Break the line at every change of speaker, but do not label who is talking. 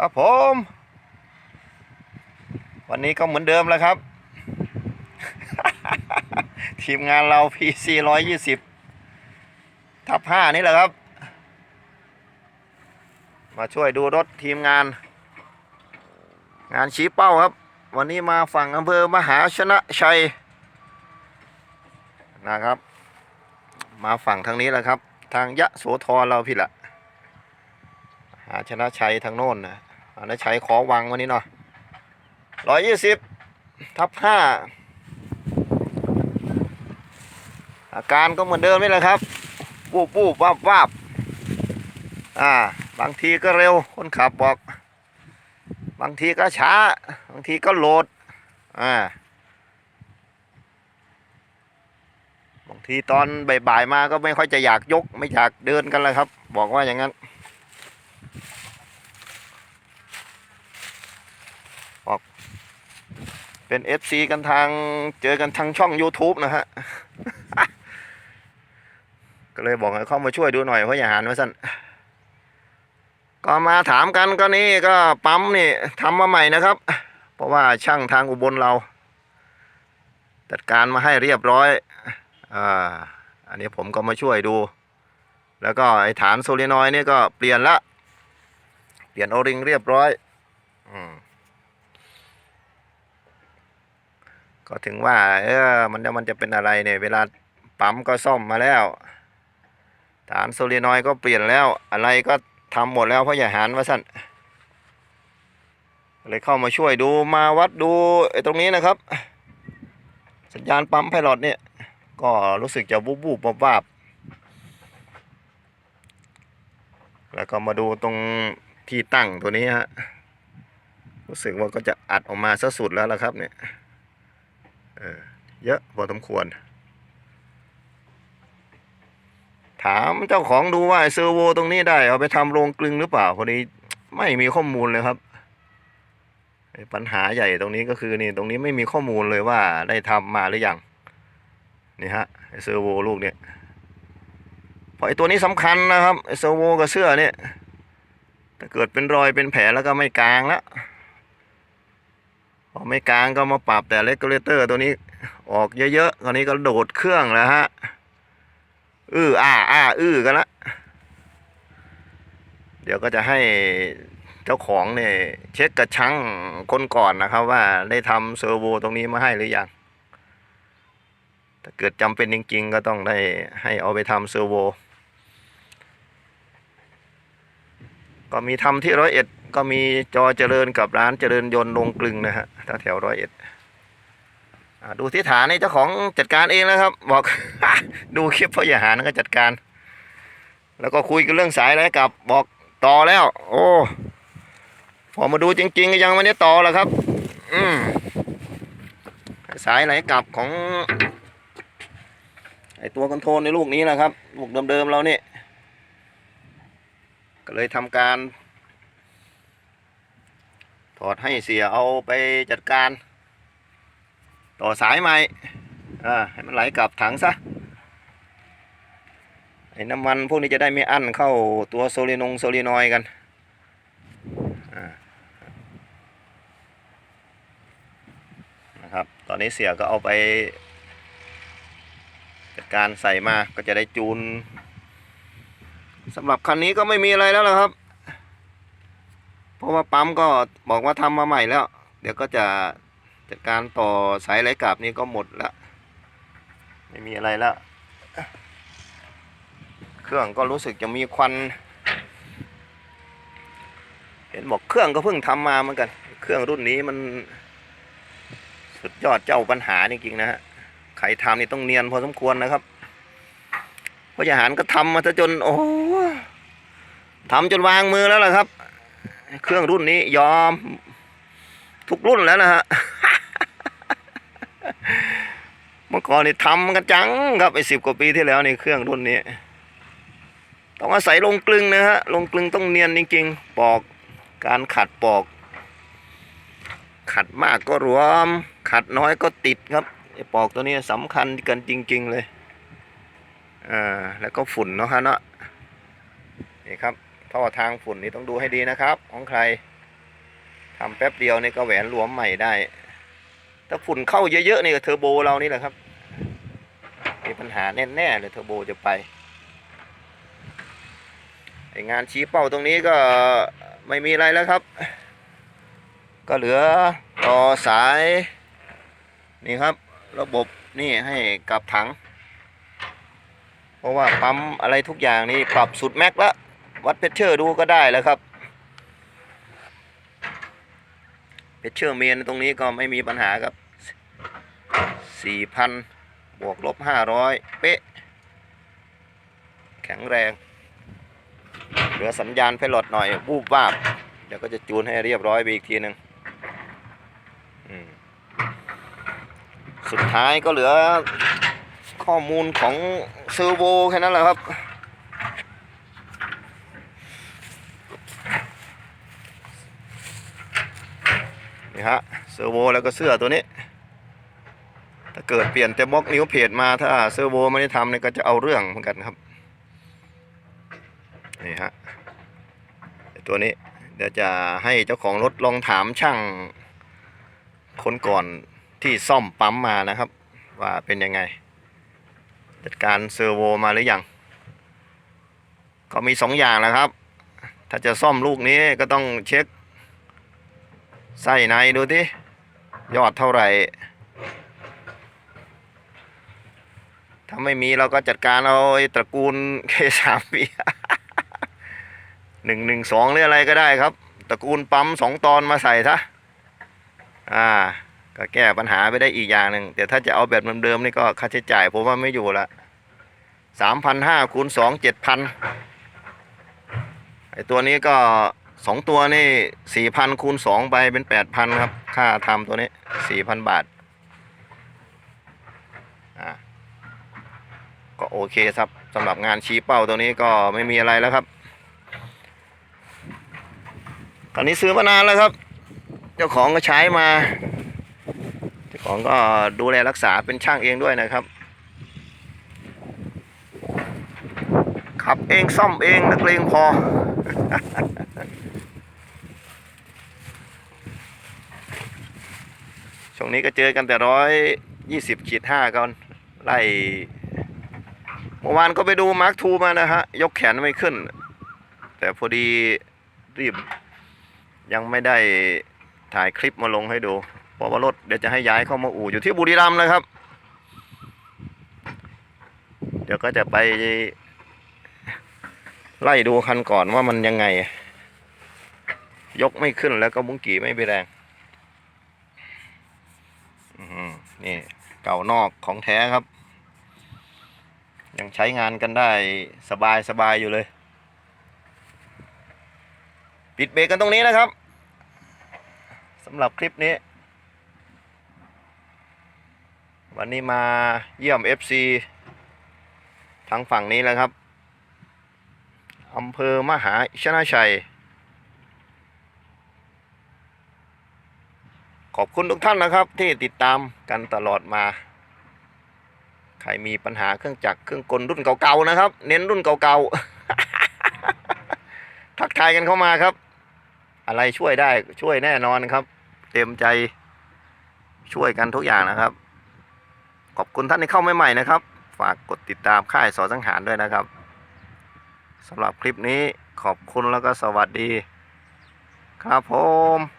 ครับผม วันนี้ก็เหมือนเดิมแล้วครับ ทีมงานเรา PC ร้อยยี่สิบทับห้านี่แหละครับ มาช่วยดูรถทีมงาน งานชี้เป้าครับ วันนี้มาฝั่งอำเภอมหาชนะชัย นะครับ มาฝั่งทางนี้แหละครับ ทางยะโสธรเราพี่ละหาชนะชัยทางโน้นนะ ชนะชัยขอวังวันนี้เนาะร้อยยี่สิบทับห้าอาการก็เหมือนเดิมนี่แหละครับปูบปูบวาบวาบอ่า บางทีก็เร็ว คนขับบอก บางทีก็ช้า บางทีก็โหลด อ่า บางทีตอนบ่ายๆมาก็ไม่ค่อยจะอยากยก ไม่อยากเดินกันแล้วครับ บอกว่าอย่างนั้นบอก เป็น FC กันทางเจอกันทางช่อง YouTube นะฮะ ก็เลยบอกให้เข้ามาช่วยดูหน่อยเพราะอย่าหานไว้สั้นก็มาถามกันก็นี่ก็ปั๊มนี่ทำมาใหม่นะครับ เพราะว่าช่างทางอุบลเรา จัดการมาให้เรียบร้อยอ่าอันนี้ผมก็มาช่วยดู แล้วก็ไอ้ฐานโซลินอยนี่ก็เปลี่ยนละ เปลี่ยนโอริงเรียบร้อย อืม ก็ถึงว่า เออมันจะมันจะเป็นอะไรเนี่ย เวลาปั๊มก็ซ่อมมาแล้วฐานโซลินอยด์ก็เปลี่ยนแล้ว อะไรก็ทำหมดแล้วเพราะอย่าหานว่าสั้นเลยเข้ามาช่วยดูมาวัดดูไอ้ตรงนี้นะครับ สัญญาณปั๊มไพลอตเนี่ย ก็รู้สึกจะบูบบูบวาบๆแล้วก็มาดูตรงที่ตั้งตัวนี้ฮะรู้สึกว่าก็จะอัดออกมาซะสุดแล้วละครับเนี่ย เออเยอะพอสมควร ถามเจ้าของดูว่าเซอร์โวตรงนี้ได้เอาไปทำโรงกลึงหรือเปล่าพอดีไม่มีข้อมูลเลยครับปัญหาใหญ่ตรงนี้ก็คือนี่ตรงนี้ไม่มีข้อมูลเลยว่าได้ทำมาหรือยังนี่ฮะเซอร์โวลูกเนี่ยพราะไอตัวนี้สำคัญนะครับเซอร์โวกับเสื้อเนี่ยถ้าเกิดเป็นรอยเป็นแผลแล้วก็ไม่กลางแล้ว พอไม่กลางก็มาปรับแต่เลกูเลเตอร์ตัวนี้ออกเยอะๆตอนนี้ก็โดดเครื่องแล้วฮะอื้ออ้าอ้าอื้อกันละเดี๋ยวก็จะให้เจ้าของเนี่ยเช็คกระชังคนก่อนนะครับ ว่าได้ทำเซอร์โวตรงนี้มาให้หรือยังถ้าเกิดจำเป็นจริงๆ ก็ต้องได้ให้เอาไปทำเซอร์โวก็มีทำที่ร้อยเอ็ด ก็มีจอเจริญกับร้านเจริญยนต์ลงกลึงนะฮะถ้าแถวร้อยเอ็ดดูที่ฐานนี่เจ้าของจัดการเองนะครับ บอก ดูคลิปพ่ออย่าหารก็จัดการ แล้วก็คุยกันเรื่องสายอะไรกับบอกต่อแล้ว โอ้พอมาดูจริงๆก็ยังไม่ได้ต่อแล้วครับ อืมสายไหลกลับของไอตัวคอนโทรลในลูกนี้นะครับ ลูกเดิมๆเราเนี่ยก็เลยทำการ ถอดให้เสียเอาไปจัดการ ต่อสายใหม่อ่าให้มันไหลกลับถังซะไอ้น้ำมันพวกนี้จะได้ไม่อั้นเข้าตัวโซลินงโซลินอยด์กันนะครับ ตอนนี้เสียก็เอาไปจัดการใส่มาก็จะได้จูนสำหรับคันนี้ก็ไม่มีอะไรแล้วละครับ ราะว่าปั๊มก็บอกว่าทำมาใหม่แล้ว เดี๋ยวก็จะจัดการต่อสายไหลกลับนี้ก็หมดแล้วไม่มีอะไรแล้วเครื่องก็รู้สึกจะมีควัน เห็นบอกเครื่องก็เพิ่งทำมาเหมือนกัน เครื่องรุ่นนี้มัน สุดยอดเจ้าปัญหาจริงๆนะฮะใครทำนี่ต้องเนียนพอสมควรนะครับพราะอาหารก็ทำมาซะจนโอ้ทำจนวางมือแล้วล่ะครับ เครื่องรุ่นนี้ยอม ทุกรุ่นแล้วนะฮะเมื่อก่อนนี่ทำกันจังครับไอ้สิบกว่าปีที่แล้วนี่เครื่องรุ่นนี้ต้องอาศัยลงกลึงนะฮะลงกลึงต้องเนียนจริงๆ ปอกการขัดปอก ขัดมากก็รวม ขัดน้อยก็ติดครับไอ้ปอกตัวนี้สำคัญกันจริง ๆ เลยอ่าแล้วก็ฝุ่นเนาะฮะเนาะนี่ครับ ท่อทางฝุ่นนี่ต้องดูให้ดีนะครับ ของใครทำแป๊บเดียวนี่ก็แหวนหลวมใหม่ได้ ถ้าฝุ่นเข้าเยอะๆนี่ก็เทอร์โบเรานี่แหละครับ มีปัญหาแน่ๆเลยเทอร์โบจะไปไองานชี้เป้าตรงนี้ก็ไม่มีอะไรแล้วครับ ก็เหลือต่อสายนี่ครับ ระบบนี่ให้กับถัง เพราะว่าปั๊มอะไรทุกอย่างนี่ปรับสุดแม็กแล้ว วัดเพชเชอร์ดูก็ได้แล้วครับเพชเชอร์เมนตรงนี้ก็ไม่มีปัญหาครับ 4,000 บวกลบ 500 เป๊ะ แข็งแรง เหลือสัญญาณไพลอตหน่อยบูบวาบ เดี๋ยวก็จะจูนให้เรียบร้อยไปอีกทีหนึ่งสุดท้ายก็เหลือข้อมูลของเซอร์โวแค่นั้นแหละครับ นี่ฮะเซอร์โวแล้วก็เสื้อตัวนี้ ถ้าเกิดเปลี่ยนแต่บล็อกนิ้วเพจมาถ้าเซอร์โวไม่ได้ทำเนี่ยก็จะเอาเรื่องเหมือนกันครับนี่ฮะตัวนี้เดี๋ยวจะให้เจ้าของรถลองถามช่างคนก่อนที่ซ่อมปั๊มมานะครับ ว่าเป็นยังไง จัดการเซอร์โวมาหรือยังก็มีสองอย่างนะครับ ถ้าจะซ่อมลูกนี้ก็ต้องเช็ค ไส้ในดูที่ยอดเท่าไหร่ ถ้าไม่มีเราก็จัดการเอาตระกูลเคสามปีหนึ่งหนึ่งสองหรืออะไรก็ได้ครับ ตระกูลปั๊มสองตอนมาใส่ซะอ่า ก็แก้ปัญหาไปได้อีกอย่างหนึ่งแต่ถ้าจะเอาแบบเดิมๆนี่ก็ค่าใช้จ่ายผมว่าไม่อยู่ละสามพันห้าคูณสองเจ็ดพันไอตัวนี้ก็ สองตัวนี่สี่พันคูณสองไปเป็นแปดพันครับ ค่าทำตัวนี้สี่พันบาท อ่าก็โอเคครับสำหรับงานชี้เป้าตัวนี้ก็ไม่มีอะไรแล้วครับตอนนี้ซื้อมานานแล้วครับ เจ้าของก็ใช้มา เจ้าของก็ดูแลรักษาเป็นช่างเองด้วยนะครับ ขับเองซ่อมเองนักเลงพอ ช่วงนี้ก็เจอกันแต่ร้อยยี่สิบขีดห้าก่อนไล่เมื่อวานก็ไปดูมาร์คทูมานะฮะ ยกแขนไม่ขึ้น แต่พอดีรีบ ยังไม่ได้ถ่ายคลิปมาลงให้ดูเพราะว่ารถเดี๋ยวจะให้ย้ายเข้ามาอู่อยู่ที่บุรีรัมย์นะครับ เดี๋ยวก็จะไป ไล่ดูคันก่อนว่ามันยังไง ยกไม่ขึ้นแล้วก็มุ้งกี่ไม่ไปแรง อื้อหือ นี่เก่านอกของแท้ครับ ยังใช้งานกันได้สบายสบายอยู่เลย ปิดเบรกกันตรงนี้นะครับสำหรับคลิปนี้ วันนี้มาเยี่ยม FC ทางฝั่งนี้แล้วครับอำเภอมหาชนะชัย ขอบคุณทุกท่านนะครับ ที่ติดตามกันตลอดมา ใครมีปัญหาเครื่องจักรเครื่องกลรุ่นเก่าๆนะครับ เน้นรุ่นเก่าๆทักทายกันเข้ามาครับ อะไรช่วยได้ช่วยแน่นอนครับ เต็มใจช่วยกันทุกอย่างนะครับ ขอบคุณท่านที่เข้าใหม่ๆนะครับ ฝากกดติดตามค่ายสอสังหารด้วยนะครับสำหรับคลิปนี้ขอบคุณแล้วก็สวัสดี ครับผม